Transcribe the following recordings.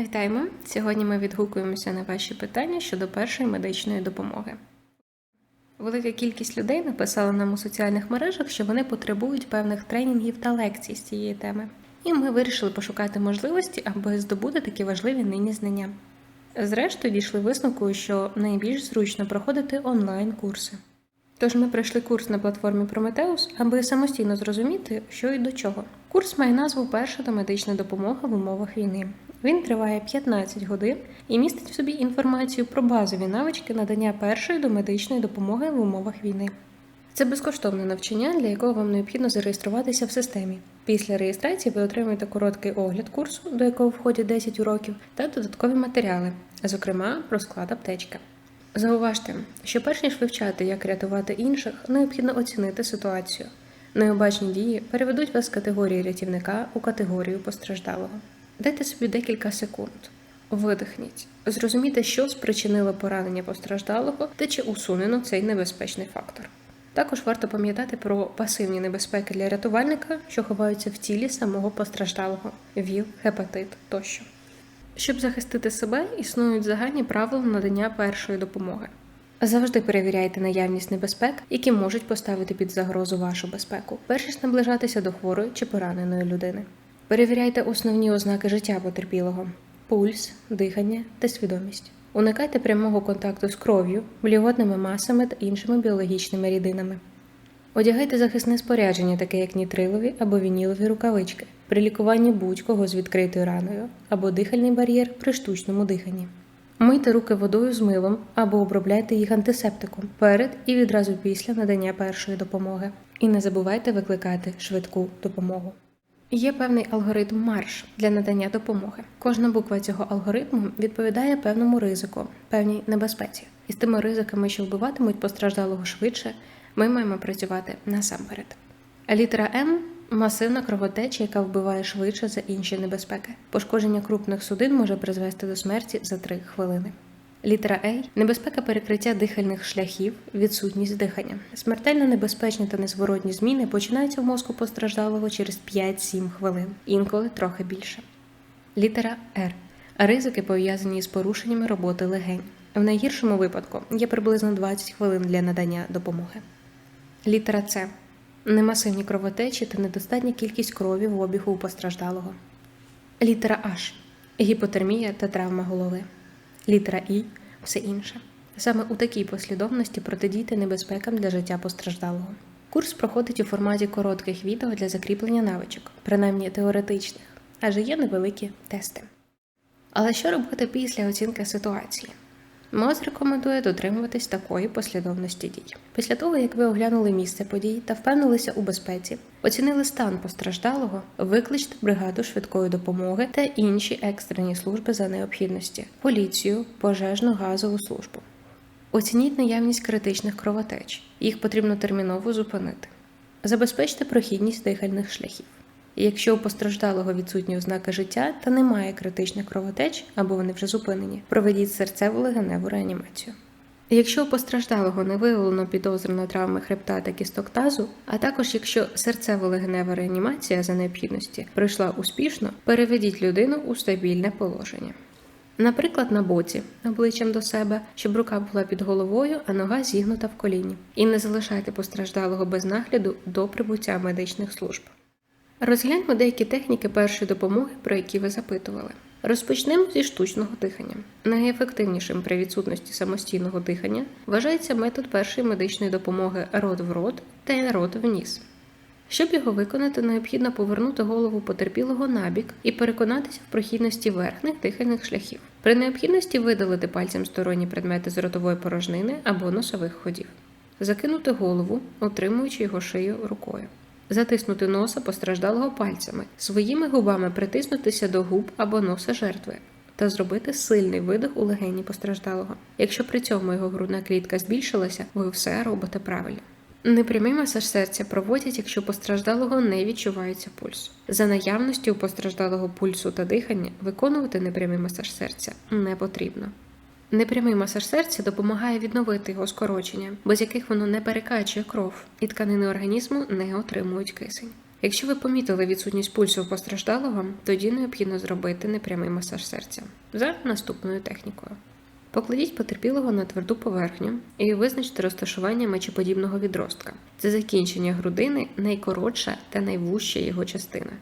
Вітаємо! Сьогодні ми відгукуємося на ваші питання щодо першої медичної допомоги. Велика кількість людей написала нам у соціальних мережах, що вони потребують певних тренінгів та лекцій з цієї теми. І ми вирішили пошукати можливості, аби здобути такі важливі нині знання. Зрештою, дійшли висновку, що найбільш зручно проходити онлайн-курси. Тож ми пройшли курс на платформі Prometheus, аби самостійно зрозуміти, що і до чого. Курс має назву Перша домедична допомога в умовах війни. Він триває 15 годин і містить в собі інформацію про базові навички надання першої домедичної допомоги в умовах війни. Це безкоштовне навчання, для якого вам необхідно зареєструватися в системі. Після реєстрації ви отримуєте короткий огляд курсу, до якого входять 10 уроків, та додаткові матеріали, зокрема про склад аптечки. Зауважте, що перш ніж вивчати, як рятувати інших, необхідно оцінити ситуацію. Необачні дії переведуть вас з категорії рятівника у категорію постраждалого. Дайте собі декілька секунд. Видихніть, зрозумійте, що спричинило поранення постраждалого та чи усунено цей небезпечний фактор. Також варто пам'ятати про пасивні небезпеки для рятувальника, що ховаються в тілі самого постраждалого ВІЛ, гепатит тощо. Щоб захистити себе, існують загальні правила надання першої допомоги. Завжди перевіряйте наявність небезпек, які можуть поставити під загрозу вашу безпеку, перш ніж наближатися до хворої чи пораненої людини. Перевіряйте основні ознаки життя потерпілого: пульс, дихання та свідомість. Уникайте прямого контакту з кров'ю, блювотними масами та іншими біологічними рідинами. Одягайте захисне спорядження, таке як нітрилові або вінілові рукавички, при лікуванні будь-кого з відкритою раною або дихальний бар'єр при штучному диханні. Мийте руки водою з милом або обробляйте їх антисептиком перед і відразу після надання першої допомоги. І не забувайте викликати швидку допомогу. Є певний алгоритм марш для надання допомоги. Кожна буква цього алгоритму відповідає певному ризику, певній небезпеці. І з тими ризиками, що вбиватимуть постраждалого швидше, ми маємо працювати насамперед. Літера М масивна кровотеча, яка вбиває швидше за інші небезпеки. Пошкодження крупних судин може призвести до смерті за 3 хвилини. Літера А небезпека перекриття дихальних шляхів, відсутність дихання. Смертельно небезпечні та незворотні зміни починаються в мозку постраждалого через 5-7 хвилин, інколи трохи більше. Літера Р. Ризики пов'язані з порушеннями роботи легень. В найгіршому випадку є приблизно 20 хвилин для надання допомоги. Літера С. Немасивні кровотечі та недостатня кількість крові в обігу у постраждалого. Літера H. Гіпотермія та травма голови. Літера І все інше. Саме у такій послідовності протидійте небезпекам для життя постраждалого. Курс проходить у форматі коротких відео для закріплення навичок, принаймні теоретичних, адже є невеликі тести. Але що робити після оцінки ситуації? МОЗ рекомендує дотримуватись такої послідовності дій. Після того, як ви оглянули місце подій та впевнилися у безпеці, оцінили стан постраждалого, викличте бригаду швидкої допомоги та інші екстрені служби за необхідності, поліцію, пожежну газову службу. Оцініть наявність критичних кровотеч. Їх потрібно терміново зупинити. Забезпечте прохідність дихальних шляхів. Якщо у постраждалого відсутні ознаки життя та немає критичних кровотеч або вони вже зупинені, проведіть серцево легеневу реанімацію. Якщо у постраждалого не виявлено підозрено травми хребта та кісток тазу, а також якщо серцево-легенева реанімація за необхідності пройшла успішно, переведіть людину у стабільне положення. Наприклад, на боці, обличчям до себе, щоб рука була під головою, а нога зігнута в коліні. І не залишайте постраждалого без нагляду до прибуття медичних служб. Розгляньмо деякі техніки першої допомоги, про які ви запитували. Розпочнемо зі штучного дихання. Найефективнішим при відсутності самостійного дихання вважається метод першої медичної допомоги рот в рот та рот в ніс. Щоб його виконати, необхідно повернути голову потерпілого набік і переконатися в прохідності верхніх дихальних шляхів. При необхідності видалити пальцем сторонні предмети з ротової порожнини або носових ходів, закинути голову, утримуючи його шию рукою затиснути носа постраждалого пальцями, своїми губами притиснутися до губ або носа жертви та зробити сильний видих у легені постраждалого. Якщо при цьому його грудна клітка збільшилася, ви все робите правильно. Непрямий масаж серця проводять, якщо постраждалого не відчувається пульс. За наявності у постраждалого пульсу та дихання виконувати непрямий масаж серця не потрібно. Непрямий масаж серця допомагає відновити його скорочення, без яких воно не перекачує кров, і тканини організму не отримують кисень. Якщо ви помітили відсутність пульсу постраждалого, тоді необхідно зробити непрямий масаж серця за наступною технікою. Покладіть потерпілого на тверду поверхню і визначте розташування мечеподібного відростка. Це закінчення грудини найкоротша та найвужча його частина.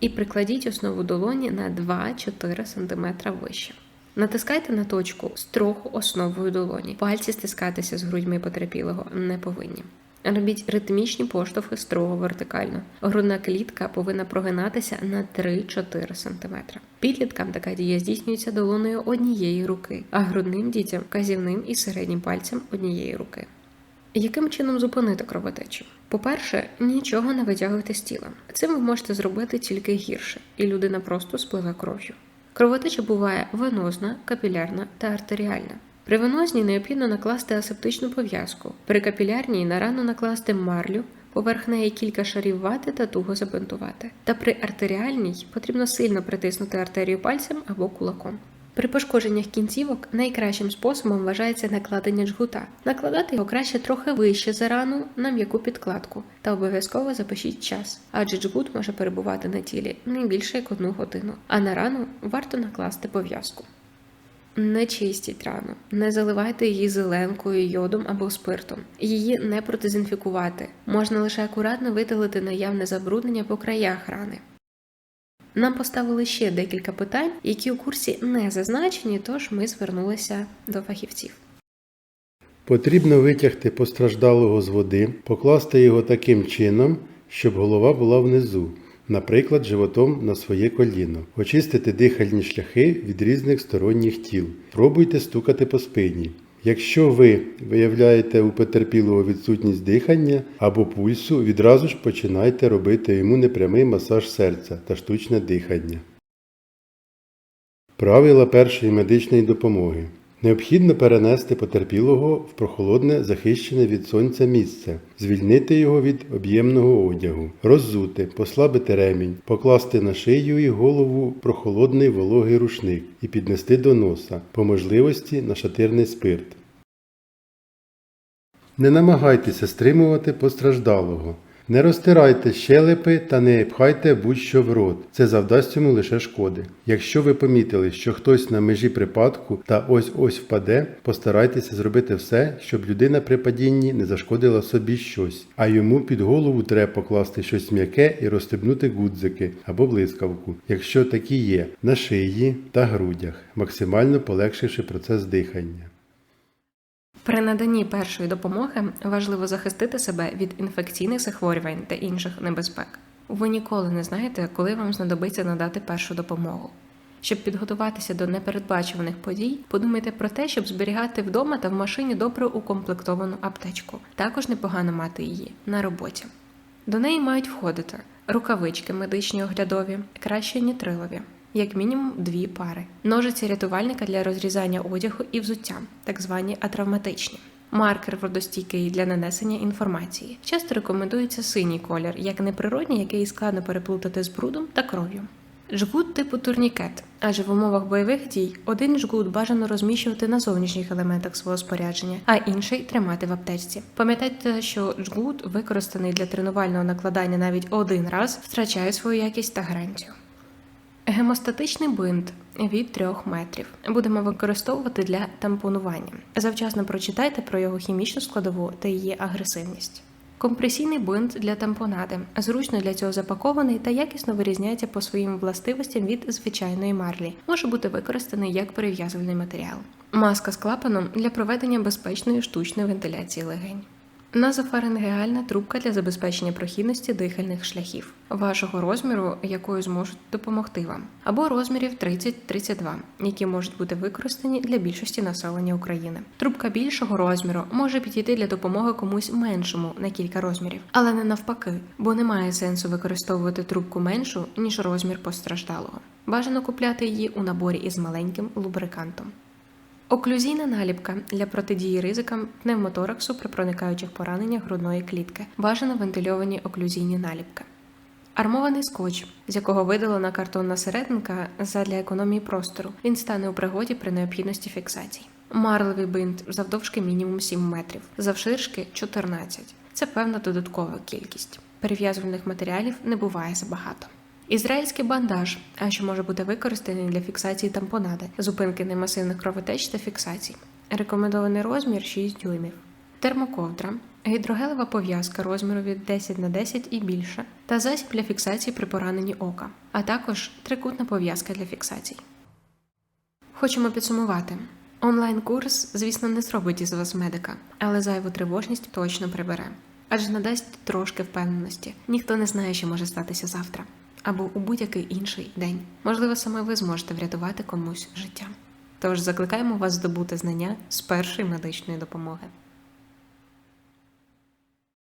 І прикладіть основу долоні на 2-4 см вище. Натискайте на точку строго основою долоні. Пальці стискатися з грудьми потерпілого не повинні. Робіть ритмічні поштовхи строго вертикально. Грудна клітка повинна прогинатися на 3-4 см. Підліткам така дія здійснюється долоною однієї руки, а грудним дітям казівним і середнім пальцем однієї руки. Яким чином зупинити кровотечу? По-перше, нічого не витягуйте з тіла. Цим ви можете зробити тільки гірше, і людина просто спливе кров'ю. Кровотеча буває венозна, капілярна та артеріальна. При венозній необхідно накласти асептичну пов'язку, при капілярній на рану накласти марлю, поверх неї кілька шарів вати та туго забинтувати. Та при артеріальній потрібно сильно притиснути артерію пальцем або кулаком. При пошкодженнях кінцівок найкращим способом вважається накладення жгута. Накладати його краще трохи вище за рану на м'яку підкладку та обов'язково запишіть час, адже жгут може перебувати на тілі не більше як одну годину, а на рану варто накласти пов'язку. Не чистіть рану, не заливайте її зеленкою, йодом або спиртом. Її не продезінфікувати. Можна лише акуратно видалити наявне забруднення по краях рани. Нам поставили ще декілька питань, які у курсі не зазначені, тож ми звернулися до фахівців. Потрібно витягти постраждалого з води, покласти його таким чином, щоб голова була внизу, наприклад, животом на своє коліно, очистити дихальні шляхи від різних сторонніх тіл. Пробуйте стукати по спині. Якщо ви виявляєте у потерпілого відсутність дихання або пульсу, відразу ж починайте робити йому непрямий масаж серця та штучне дихання. Правила першої медичної допомоги. Необхідно перенести потерпілого в прохолодне, захищене від сонця місце, звільнити його від об'ємного одягу, роззути, послабити ремінь, покласти на шию і голову прохолодний вологий рушник і піднести до носа, по можливості нашатирний спирт. Не намагайтеся стримувати постраждалого. Не розтирайте щелепи та не пхайте будь-що в рот. Це завдасть йому лише шкоди. Якщо ви помітили, що хтось на межі припадку та ось-ось впаде, постарайтеся зробити все, щоб людина при падінні не зашкодила собі щось, а йому під голову треба покласти щось м'яке і розстебнути гудзики або блискавку, якщо такі є, на шиї та грудях, максимально полегшивши процес дихання. При наданні першої допомоги важливо захистити себе від інфекційних захворювань та інших небезпек. Ви ніколи не знаєте, коли вам знадобиться надати першу допомогу. Щоб підготуватися до непередбачуваних подій, подумайте про те, щоб зберігати вдома та в машині добре укомплектовану аптечку. Також непогано мати її на роботі. До неї мають входити рукавички медичні оглядові, краще нітрилові, як мінімум дві пари, ножиці рятувальника для розрізання одягу і взуття, так звані атравматичні. Маркер водостійкий для нанесення інформації. Часто рекомендується синій колір, як неприродній, який складно переплутати з брудом та кров'ю. Жгут типу турнікет, адже в умовах бойових дій один жгут бажано розміщувати на зовнішніх елементах свого спорядження, а інший тримати в аптечці. Пам'ятайте, що жгут, використаний для тренувального накладання навіть один раз, втрачає свою якість та гарантію. Гемостатичний бинт від 3 метрів будемо використовувати для тампонування. Завчасно прочитайте про його хімічну складову та її агресивність. Компресійний бинт для тампонади зручно для цього запакований та якісно вирізняється по своїм властивостям від звичайної марлі. Може бути використаний як перев'язувальний матеріал. Маска з клапаном для проведення безпечної штучної вентиляції легень. Назофарингеальна трубка для забезпечення прохідності дихальних шляхів, вашого розміру, якою зможуть допомогти вам, або розмірів 30-32, які можуть бути використані для більшості населення України. Трубка більшого розміру може підійти для допомоги комусь меншому на кілька розмірів, але не навпаки, бо немає сенсу використовувати трубку меншу ніж розмір постраждалого. Бажано купляти її у наборі із маленьким лубрикантом. Оклюзійна наліпка для протидії ризикам пневмотораксу при проникаючих пораненнях грудної клітки. Бажано вентильовані оклюзійні наліпки. Армований скотч, з якого видалена картонна серединка задля економії простору. Він стане у пригоді при необхідності фіксацій. Марлевий бинт завдовжки мінімум 7 метрів, завширшки 14. Це певна додаткова кількість. Перев'язувальних матеріалів не буває забагато. Ізраїльський бандаж, а що може бути використаний для фіксації тампонади, зупинки немасивних кровотеч та фіксацій. Рекомендований розмір 6 дюймів. Термоковдра, гідрогелева пов'язка розміру від 10 на 10 і більше, та засіб для фіксації при пораненні ока, а також трикутна пов'язка для фіксацій. Хочемо підсумувати. Онлайн-курс, звісно, не зробить із вас медика, але зайву тривожність точно прибере, адже надасть трошки впевненості. Ніхто не знає, що може статися завтра або у будь-який інший день. Можливо, саме ви зможете врятувати комусь життя. Тож закликаємо вас здобути знання з першої медичної допомоги.